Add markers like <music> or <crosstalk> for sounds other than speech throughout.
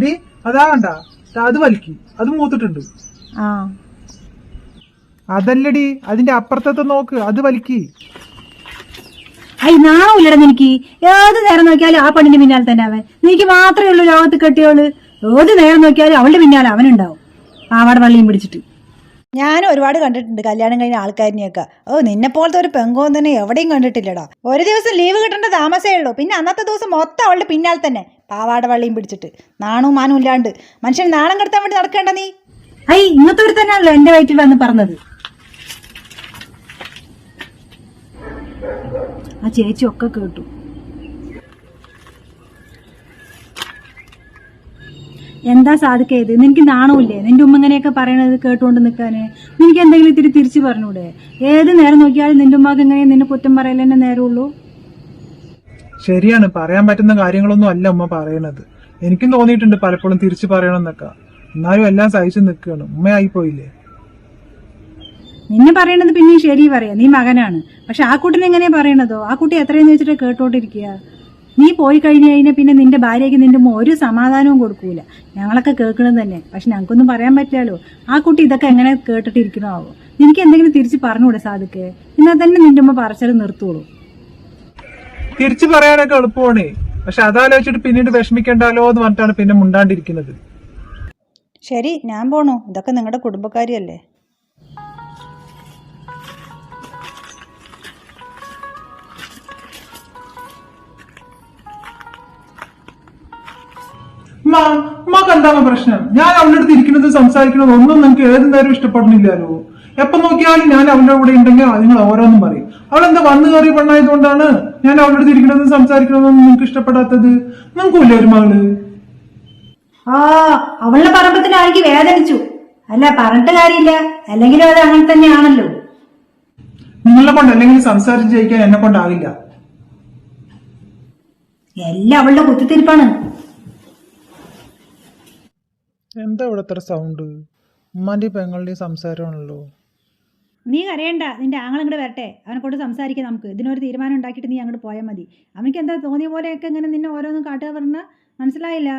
D അതാ കണ്ട. അത് വലിക്കി. അത് മൂത്തിട്ടുണ്ട്. ആ. അതല്ലടി അതിന്റെ അപ്പുറത്തത്തെ നോക്ക്. അത് വലിക്കി. ഐ നാണമില്ലടാ നിനക്ക്. ഏത് നേരം നോക്കിയാലും ആ പണിന്റെ പിന്നാലെ തന്നെ അവൻ. നിനക്ക് മാത്രമേ ഉള്ളൂ ലോകത്ത് കെട്ടിയോൾ ഏത് നേരം നോക്കിയാലും അവളുടെ പിന്നാലെ അവനുണ്ടാവും. പാവാട പള്ളിയും പിടിച്ചിട്ട്. ഞാൻ ഒരുപാട് കണ്ടിട്ടുണ്ട് കല്യാണം കഴിഞ്ഞ ആൾക്കാരിനെയൊക്കെ. ഓ നിന്നെ പോലത്തെ ഒരു പെങ്കോൻ തന്നെ എവിടെയും കണ്ടിട്ടില്ലടാ. ഒരു ദിവസം ലീവ് കിട്ടേണ്ട താമസമേ ഉള്ളൂ. പിന്നെ അന്നത്തെ ദിവസം മൊത്തം അവളുടെ പിന്നാലെ തന്നെ പാവാട വള്ളിയും പിടിച്ചിട്ട്. നാണും മാനും ഇല്ലാണ്ട്. മനുഷ്യൻ നാണം കെടുത്താൻ വേണ്ടി നടക്കേണ്ട നീ. ഐ ഇന്നത്തെ ഒരു തന്നെയാണല്ലോ എന്റെ വയറ്റിൽ വന്ന് പറഞ്ഞത്. ആ ചേച്ചി ഒക്കെ കേട്ടു. എന്താ സാധിക്കേത്? നിനക്ക് നാണമില്ലേ? നിന്റെ ഉമ്മ ഇങ്ങനെയൊക്കെ പറയണത് കേട്ടുകൊണ്ട് നിൽക്കാന് നിനക്ക് എന്തെങ്കിലും ഇത്തിരി തിരിച്ചു പറഞ്ഞൂടെ? ഏത് നേരം നോക്കിയാലും നിന്റെ ഉമ്മക്ക് എങ്ങനെ നിന്നെ കുറ്റം പറയലെന്നെ നേരമുള്ളൂ? ശരിയാണ്. പറയാൻ പറ്റുന്ന കാര്യങ്ങളൊന്നും അല്ല ഉമ്മ പറയണത്. എനിക്കും തോന്നിയിട്ടുണ്ട് പലപ്പോഴും തിരിച്ചു പറയണമെന്നൊക്കെ. എന്നാലും എല്ലാം സഹിച്ചു നിൽക്കുകയാണ് ഉമ്മയായി പോയില്ലേ? നിന്നെ പറയണത് പിന്നെയും ശരി പറയാം. നീ മകനാണ്. പക്ഷെ ആ കുട്ടിനെ എങ്ങനെയാ പറയണതോ? ആ കുട്ടി എത്രയെന്ന് വെച്ചിട്ട് കേട്ടോണ്ടിരിക്കുക നീ പോയി കഴിഞ്ഞു കഴിഞ്ഞാൽ പിന്നെ നിന്റെ ഭാര്യയ്ക്ക് നിന്റെ ഒരു സമാധാനവും കൊടുക്കൂല. ഞങ്ങളൊക്കെ കേൾക്കണത് തന്നെ. പക്ഷെ ഞങ്ങൾക്കൊന്നും പറയാൻ പറ്റില്ലല്ലോ. ആ കുട്ടി ഇതൊക്കെ എങ്ങനെ കേട്ടിട്ടിരിക്കണോ ആവോ നിനക്ക് എന്തെങ്കിലും തിരിച്ച് പറഞ്ഞുകൂടെ സാധിക്കേ? എന്നാൽ തന്നെ നിന്റെ ഉമ്മ പറച്ചാലും നിർത്തുള്ളൂ. തിരിച്ചു പറയാനൊക്കെ എളുപ്പമാണ്. പക്ഷെ അതാലോചിച്ചിട്ട് പിന്നീട് വിഷമിക്കണ്ടല്ലോ എന്ന് പറഞ്ഞിട്ടാണ് പിന്നെ മുണ്ടാണ്ടിരിക്കുന്നത്. ശരി ഞാൻ പോണു. ഇതൊക്കെ നിങ്ങളുടെ കുടുംബക്കാരിയല്ലേ? ഉമ്മക്ക് എന്താണ് പ്രശ്നം? ഞാൻ അവളുടെ അടുത്ത് ഇരിക്കുന്നത് സംസാരിക്കുന്നത് ഒന്നും നിങ്ങൾക്ക് ഏത് നേരം ഇഷ്ടപ്പെടുന്നില്ലല്ലോ എപ്പൊ നോക്കിയാലും ഞാൻ അവളുടെ കൂടെ ഉണ്ടെങ്കിൽ നിങ്ങൾ ഓരോന്നും പറയും. അവൾ എന്താ വന്നു കയറി പെണ്ണായതുകൊണ്ടാണ് ഞാൻ അവളുടെ അടുത്ത് ഇരിക്കുന്നത് സംസാരിക്കുന്നതൊന്നും നിങ്ങൾക്ക് ഇഷ്ടപ്പെടാത്തത്? നിങ്ങൾക്കില്ലേ ഒരു മകൾ? ആ അവളുടെ പറമ്പത്തിന് ആൾക്ക് വേദനിച്ചു? അല്ല പറഞ്ഞിട്ട് കാര്യമില്ല. അല്ലെങ്കിലും അത് അങ്ങനെ തന്നെയാണല്ലോ. നിങ്ങളെ കൊണ്ട് അല്ലെങ്കിൽ സംസാരിച്ച് ജയിക്കാൻ എന്നെ കൊണ്ടാകില്ല. എല്ലാം അവളുടെ കുത്തിത്തിരിപ്പാണ്. എന്താ ഇവിടെ ഇത്ര സൗണ്ട് ഉമ്മാന്റെ പെങ്ങളുടെ സംസാരമാണല്ലോ. നീ കരയണ്ട നിന്റെ ആങ്ങൾ ഇങ്ങോട്ട് വരട്ടെ. അവനെ കൊണ്ട് സംസാരിക്കാം നമുക്ക്. ഇതിനൊരു തീരുമാനം ഉണ്ടാക്കിയിട്ട് നീ അങ്ങോട്ട് പോയാൽ മതി. അവനക്ക് എന്താ തോന്നിയ പോലെയൊക്കെ ഇങ്ങനെ നിന്നെ ഓരോന്നും കാട്ടുക പറഞ്ഞാൽ മനസ്സിലായില്ല?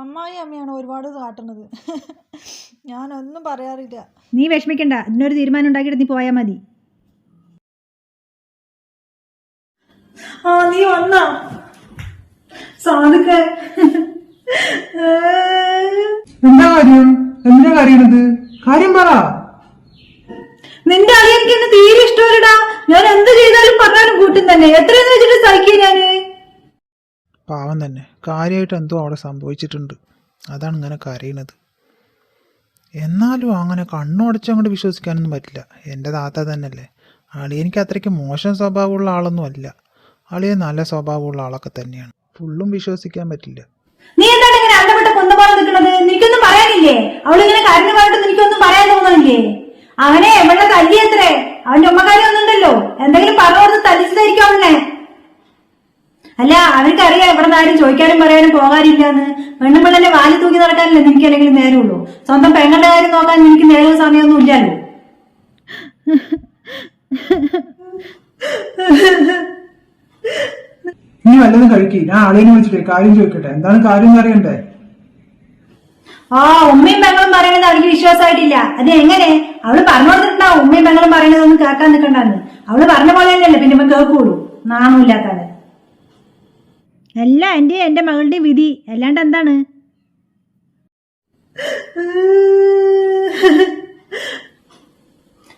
അമ്മായി അമ്മയാണ് ഒരുപാട് കാട്ടുന്നത്. ഞാനൊന്നും പറയാറില്ല. നീ വിഷമിക്കണ്ട ഇതിനൊരു തീരുമാനം ഉണ്ടാക്കിയിട്ട് നീ പോയാൽ മതി. ആ നീ വന്നാ? സാധുക്ക എന്താ കാര്യം? എന്തിനാ കരയണത്? കാര്യം പറ. നിന്റെ അളി എനിക്ക് എന്നെ തീരെ ഇഷ്ടമല്ലടാ. ഞാൻ എന്ത് ചെയ്താലും പറഞ്ഞാലും കൂട്ടും തന്നെ. എത്രയെന്ന് വെച്ചിട്ട് സഹിക്കുക ഞാൻ? പാവം തന്നെ. കാര്യമായിട്ട് എന്തോ അവിടെ സംഭവിച്ചിട്ടുണ്ട്. അതാണ് ഇങ്ങനെ കരയണത്. എന്നാലും അങ്ങനെ കണ്ണുടച്ച് അങ്ങോട്ട് വിശ്വസിക്കാനൊന്നും പറ്റില്ല. എന്റെ താത്ത തന്നെയല്ലേ. അളിയനിക്ക് അത്രയ്ക്ക് മോശം സ്വഭാവമുള്ള ആളൊന്നും അല്ല. അളിയെ നല്ല സ്വഭാവമുള്ള ആളൊക്കെ തന്നെയാണ്. ഫുള്ളും വിശ്വസിക്കാൻ പറ്റില്ല. നീ എന്താണ് ഇങ്ങനെ അണ്ടപ്പെട്ട കൊണ്ടുപോകാൻ നിൽക്കുന്നത്? നിനക്കൊന്നും പറയാനില്ലേ? അവളിങ്ങനെ പറഞ്ഞിട്ട് നിനക്കൊന്നും പറയാൻ തോന്നണില്ലേ അവനെ എവിടെ തല്ലിയത്രേ അവന്റെ ഉമ്മക്കാരി ഒന്നുണ്ടല്ലോ എന്തെങ്കിലും പറഞ്ഞു കൊടുത്ത് തല്ലിച്ചതായിരിക്കും അവളെ. അല്ല അവനക്കറിയാം ഇവിടെ ആരും ചോദിക്കാനും പറയാനും പോകാനില്ല എന്ന് പെണ്ണുമ്പിള്ളന്റെ വാലി തൂക്കി നടക്കാനല്ലേ നിനക്ക് അല്ലെങ്കിൽ നേരമുള്ളൂ. സ്വന്തം പെങ്ങളുടെ കാര്യം നോക്കാൻ നിനക്ക് നേരവും സമയമൊന്നും ഇല്ലല്ലോ. <laughs> <laughs> നീ വല്ലതും കഴിക്കി. ഞാൻ ആളേനെ വിളിച്ചിട്ടേ കാര്യം ചോദിക്കട്ടെ. എന്താണ് കാര്യം അറിയണ്ടേ ആ ഉമ്മയും പെങ്ങളും പറയണത് അവർക്ക് വിശ്വാസമായിട്ടില്ല. അത് എങ്ങനെ? അവൾ പറഞ്ഞു കൊടുത്തിട്ടുണ്ടാവും ഉമ്മയും പെങ്ങളും പറയണതൊന്നും കേൾക്കാൻ നിൽക്കണ്ടെന്ന്. അവൾ പറഞ്ഞ പോലെ തന്നെയല്ലേ പിന്നെ ഇപ്പൊ കേൾക്കുള്ളൂ. നാണമില്ലാത്തവൻ. അല്ല എന്റെ എന്റെ മകളുടെ വിധി. അല്ലാണ്ട് എന്താണ്?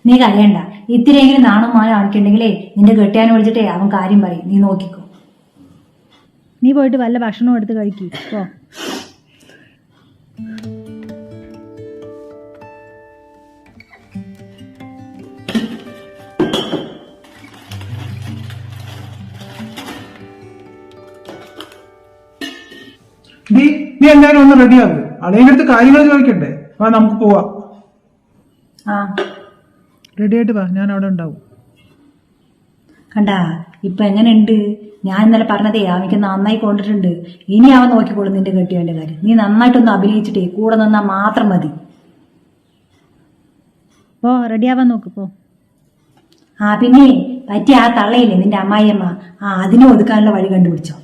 നീ കരയണ്ട. ഇത്തിരിയെങ്കിലും നാണും മാനം ആക്കിയിട്ടുണ്ടെങ്കിലേ നിന്റെ കെട്ടിയാനെ വിളിച്ചിട്ടേ അവൻ കാര്യം പറയും. നീ നോക്കിക്കോ. നീ പോയിട്ട് വല്ല ഭക്ഷണവും എടുത്ത് കഴിക്കി പോ. നീ നീ എന്തായാലും ഒന്ന് റെഡിയാകും അളിയന്റെ അടുത്ത് കാര്യങ്ങൾ ചോദിക്കണ്ടേ? വാ നമുക്ക് പോവാം. ആ. റെഡി ആയിട്ട് വാ ഞാൻ അവിടെ ഉണ്ടാവും. കണ്ടാ ഇപ്പൊ എങ്ങനെയുണ്ട്? ഞാൻ ഇന്നലെ പറഞ്ഞതേ അവനിക്ക് നന്നായി കൊണ്ടിട്ടുണ്ട്. ഇനി അവൻ നോക്കിക്കോളും നിന്റെ കെട്ടിയവന്റെ കാര്യം. നീ നന്നായിട്ടൊന്ന് അഭിനയിച്ചിട്ടേ കൂടെ നിന്നാ മാത്രം മതി. പോ റെഡിയാവാൻ നോക്ക് പോ. ആ പിന്നെ പറ്റിയ ആ തള്ളയില്ലേ നിന്റെ അമ്മായിയമ്മ? ആ അതിനെ ഒതുക്കാനുള്ള വഴി കണ്ടുപിടിച്ചോ.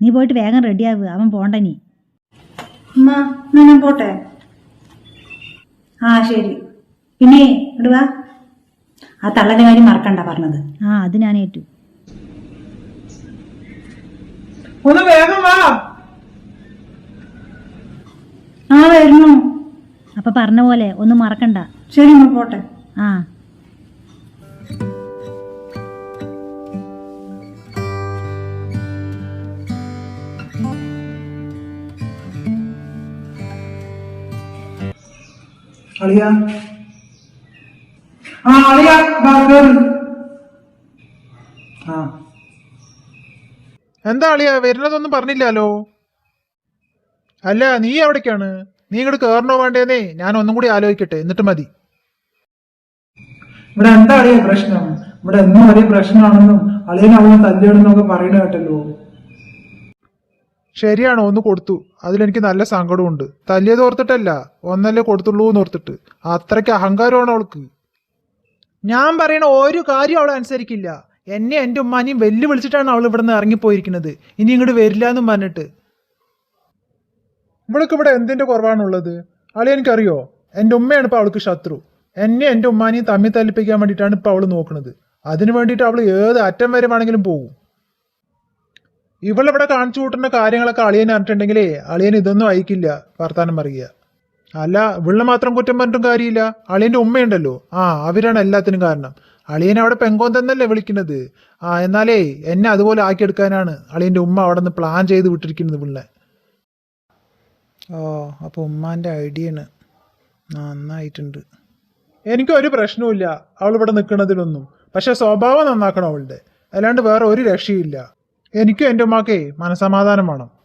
നീ പോയിട്ട് വേഗം റെഡിയാവുക അവൻ പോണ്ട നീ. അമ്മ ഞാൻ പോട്ടെ? ആ ശരി. പിന്നെ ഇടുക ആ തള്ളന്റെ കാര്യം മറക്കണ്ട പറഞ്ഞത്. ആ അത് ഞാൻ ഏറ്റു. ഒന്ന് വേഗം വാ. ആ വരുന്നു. അപ്പൊ പറഞ്ഞ പോലെ ഒന്ന് മറക്കണ്ട. ശരി പോട്ടെ. ആ. അളിയ ആ അളിയ ആ എന്താ അളിയ വരുന്നതൊന്നും പറഞ്ഞില്ലല്ലോ? അല്ല നീ എവിടേക്കാണ് നീ ഇങ്ങോട്ട് കേറണോ വേണ്ടേന്നേ? ഞാൻ ഒന്നും കൂടി ആലോചിക്കട്ടെ എന്നിട്ട് മതി. ഇവിടെ എന്താ അളിയ പ്രശ്നം? ഇവിടെ എന്നും ഒരേ പ്രശ്നമാണെന്നും അളിയനെ അവളെ തല്ലിയിടുന്നൊക്കെ പറയണ കേട്ടല്ലോ. ശരിയാണ്? ഒന്ന് കൊടുത്തു. അതിലെനിക്ക് നല്ല സങ്കടമുണ്ട്. തല്ലിയത് ഓർത്തിട്ടല്ല. ഒന്നല്ലേ കൊടുത്തുള്ളൂ എന്ന് ഓർത്തിട്ട്. അത്രയ്ക്ക് അഹങ്കാരമാണ് അവൾക്ക്? ഞാൻ പറയണ ഒരു കാര്യം അവൾ അനുസരിക്കില്ല. എന്നെ എന്റെ ഉമ്മാനെയും വെല്ലുവിളിച്ചിട്ടാണ് അവൾ ഇവിടെ നിന്ന് ഇറങ്ങിപ്പോയിരിക്കുന്നത്. ഇനി ഇങ്ങോട്ട് വരില്ല എന്നും പറഞ്ഞിട്ട്. ഇവൾക്ക് ഇവിടെ എന്തിന്റെ കുറവാണുള്ളത്? അളി എനിക്കറിയോ? എന്റെ ഉമ്മയാണ് ഇപ്പോൾ അവൾക്ക് ശത്രു. എന്നെ എന്റെ ഉമ്മാനെയും തമ്മിൽ തല്ലിപ്പിക്കാൻ വേണ്ടിയിട്ടാണ് ഇപ്പോൾ അവൾ നോക്കുന്നത് അതിനു വേണ്ടിയിട്ട് അവൾ ഏത് അറ്റം വരെ വേണമെങ്കിലും പോകും. ഇവളിവിടെ കാണിച്ചു കൂട്ടുന്ന കാര്യങ്ങളൊക്കെ അളിയൻ അറിഞ്ഞിട്ടുണ്ടെങ്കിലേ അളിയൻ ഇതൊന്നും അയക്കില്ല വർത്താനം പറയുക. അല്ല വിള്ള മാത്രം കുറ്റം പറഞ്ഞിട്ടും കാര്യമില്ല. അളിയന്റെ ഉമ്മയുണ്ടല്ലോ. ആ അവരാണ് എല്ലാത്തിനും കാരണം. അളിയനെ അവിടെ പെങ്കോൻ തന്നല്ലേ വിളിക്കുന്നത്. ആ എന്നാലേ എന്നെ അതുപോലെ ആക്കിയെടുക്കാനാണ് അളിയന്റെ ഉമ്മ അവിടെ നിന്ന് പ്ലാൻ ചെയ്ത് വിട്ടിരിക്കുന്നത് പിള്ളെ ഓ അപ്പോൾ ഉമ്മാന്റെ ഐഡിയ ആണ് നന്നായിട്ടുണ്ട്. എനിക്ക് ഒരു പ്രശ്നവുമില്ല അവൾ ഇവിടെ നിൽക്കുന്നതിലൊന്നും. പക്ഷെ സ്വഭാവം നന്നാക്കണം അവളുടെ. അല്ലാണ്ട് വേറെ ഒരു രക്ഷയില്ല എനിക്കും എന്റെ ഉമ്മാക്കേ മനസമാധാനം വേണം.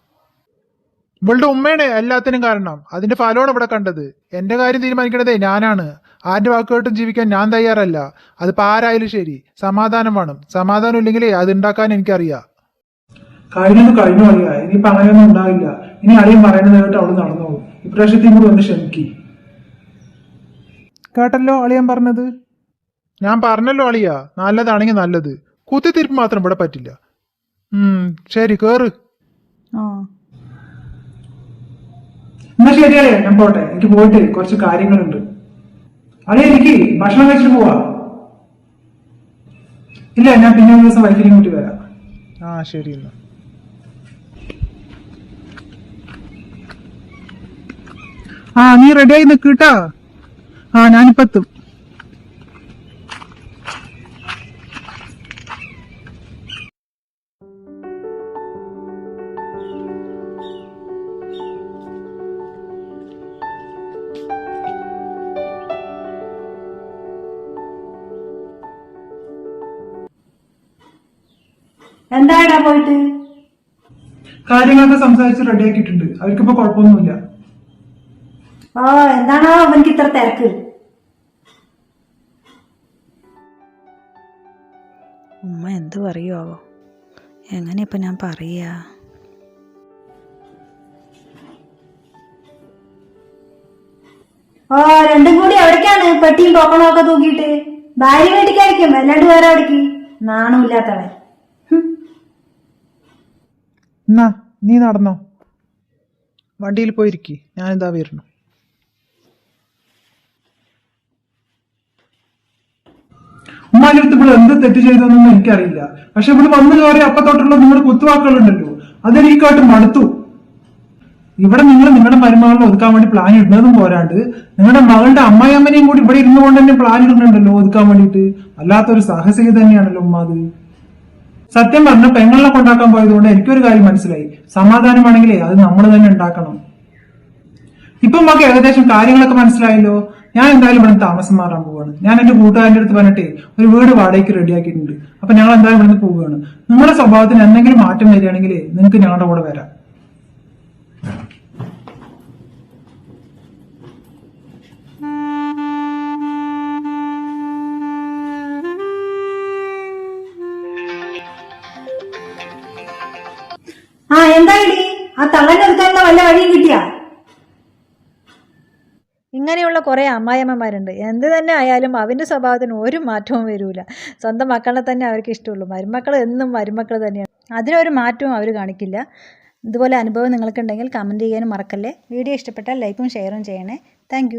ഇവളുടെ ഉമ്മയാണ് എല്ലാത്തിനും കാരണം. അതിന്റെ ഫലമാണ് ഇവിടെ കണ്ടത്. എന്റെ കാര്യം തീരുമാനിക്കണതേ ഞാനാണ്. ആരുടെ വാക്കുകേട്ടും ജീവിക്കാൻ ഞാൻ തയ്യാറല്ല. അതിപ്പോ ആരായാലും ശരി. സമാധാനം വേണം. സമാധാനം ഇല്ലെങ്കിലേ അത് ഉണ്ടാക്കാൻ എനിക്കറിയാം. കഴിഞ്ഞത് കഴിഞ്ഞു അളിയ ഇനി അങ്ങനെയൊന്നും ഉണ്ടാവില്ല. ഇനി അളിയൻ പറയുന്നത് കേട്ട് അവൾ നടന്നോളൂ. ഇപ്രാവശ്യത്തെയും കൂടി ഒന്ന് ക്ഷമിക്കി. കേട്ടല്ലോ അളിയൻ പറഞ്ഞത്? ഞാൻ പറഞ്ഞല്ലോ അളിയ. നല്ലതാണെങ്കിൽ നല്ലത്. കുത്തിത്തിരിപ്പ് മാത്രം ഇവിടെ പറ്റില്ല. ശരി കേറ് ആ എന്നാ ശരി ഞാൻ പോട്ടെ. എനിക്ക് പോയിട്ട് കുറച്ച് കാര്യങ്ങളുണ്ട്. അളിയ എനിക്ക് ഭക്ഷണം കഴിച്ചിട്ട് പോവാ. ഇല്ല ഞാൻ പിന്നെ ദിവസം വൈഫിനെയും കൂട്ടി വരാം. ആ ശരി എന്നാ. ആ നീ റെഡിയായി നിൽക്കട്ടാ ആ ഞാനിപ്പോ എന്താടാ പോയിട്ട്? കാര്യങ്ങളൊക്കെ സംസാരിച്ച് റെഡിയാക്കിയിട്ടുണ്ട് അവർക്കിപ്പോ കുഴപ്പമൊന്നുമില്ല. ഓ എന്താണോ അവനക്ക് ഇത്ര തിരക്ക്? ഉമ്മ എന്ത് പറയുമോ എങ്ങനെ ഇപ്പം ഞാൻ പറയ? ഓ രണ്ടും കൂടി എവിടേക്കാണ് പെട്ടിയും പൊക്കണോ ഒക്കെ തൂക്കിയിട്ട്. ഭാര്യ വേണ്ടിക്കായിരിക്കും അല്ലാണ്ട് വേറെ എവിടേക്ക് നാണമില്ലാത്തവൻ. എന്നാ നീ നടന്നോ? വണ്ടിയിൽ പോയിരിക്കി. ഞാനിതാ വരുന്നു. ഉമ്മാന്റെ അടുത്ത് ഇവിടെ എന്ത് തെറ്റ് ചെയ്തതെന്നൊന്നും എനിക്കറിയില്ല. പക്ഷെ ഇവിടെ വന്നു കയറി അപ്പത്തോട്ടുള്ള നിങ്ങളുടെ കുത്തുവാക്കുകളുണ്ടല്ലോ. അതെനിക്ക് കേട്ട് മടുത്തു. ഇവിടെ നിങ്ങൾ നിങ്ങളുടെ മരുമകളെ ഒതുക്കാൻ വേണ്ടി പ്ലാൻ ഇടുന്നതും പോരാണ്ട് നിങ്ങളുടെ മകളുടെ അമ്മായിയമ്മനെയും കൂടി ഇവിടെ ഇരുന്നു കൊണ്ട് തന്നെ പ്ലാൻ ഇടുന്നുണ്ടല്ലോ ഒതുക്കാൻ വേണ്ടിയിട്ട്. അല്ലാത്തൊരു സാഹസികത തന്നെയാണല്ലോ ഉമ്മ അത്. സത്യം പറഞ്ഞ പെങ്ങളെ കൊണ്ടാക്കാൻ പോയതുകൊണ്ട് എനിക്കൊരു കാര്യം മനസ്സിലായി. സമാധാനമാണെങ്കിലേ അത് നമ്മൾ തന്നെ ഉണ്ടാക്കണം. ഇപ്പൊ നമുക്ക് ഏകദേശം കാര്യങ്ങളൊക്കെ മനസ്സിലായല്ലോ? ഞാൻ എന്തായാലും ഇവിടെ താമസം മാറാൻ പോവാണ്. ഞാൻ എന്റെ കൂട്ടുകാരന്റെ അടുത്ത് പറഞ്ഞിട്ട് ഒരു വീട് വാടകയ്ക്ക് റെഡിയാക്കിയിട്ടുണ്ട്. അപ്പൊ ഞങ്ങൾ എന്തായാലും ഇവിടുന്ന് പോവുകയാണ് നിങ്ങളുടെ സ്വഭാവത്തിന് എന്തെങ്കിലും മാറ്റം വരികയാണെങ്കിൽ നിങ്ങൾക്ക് ഞങ്ങളുടെ കൂടെ വരാം. ആ തള്ളനെ എടുക്കാനുള്ള വല്ല വഴിയും കിട്ടിയാ? ഇങ്ങനെയുള്ള കുറേ അമ്മായിയമ്മമാരുണ്ട്. എന്ത് തന്നെ ആയാലും അവന്റെ സ്വഭാവത്തിന് ഒരു മാറ്റവും വരില്ല സ്വന്തം മക്കളെ തന്നെ അവർക്ക് ഇഷ്ടമുള്ളൂ. മരുമക്കൾ എന്നും മരുമക്കൾ തന്നെയാണ്. അതിനൊരു മാറ്റവും അവർ കാണിക്കില്ല. ഇതുപോലെ അനുഭവം നിങ്ങൾക്കുണ്ടെങ്കിൽ കമന്റ് ചെയ്യാനും മറക്കല്ലേ? വീഡിയോ ഇഷ്ടപ്പെട്ടാൽ ലൈക്കും ഷെയറും ചെയ്യണേ. താങ്ക്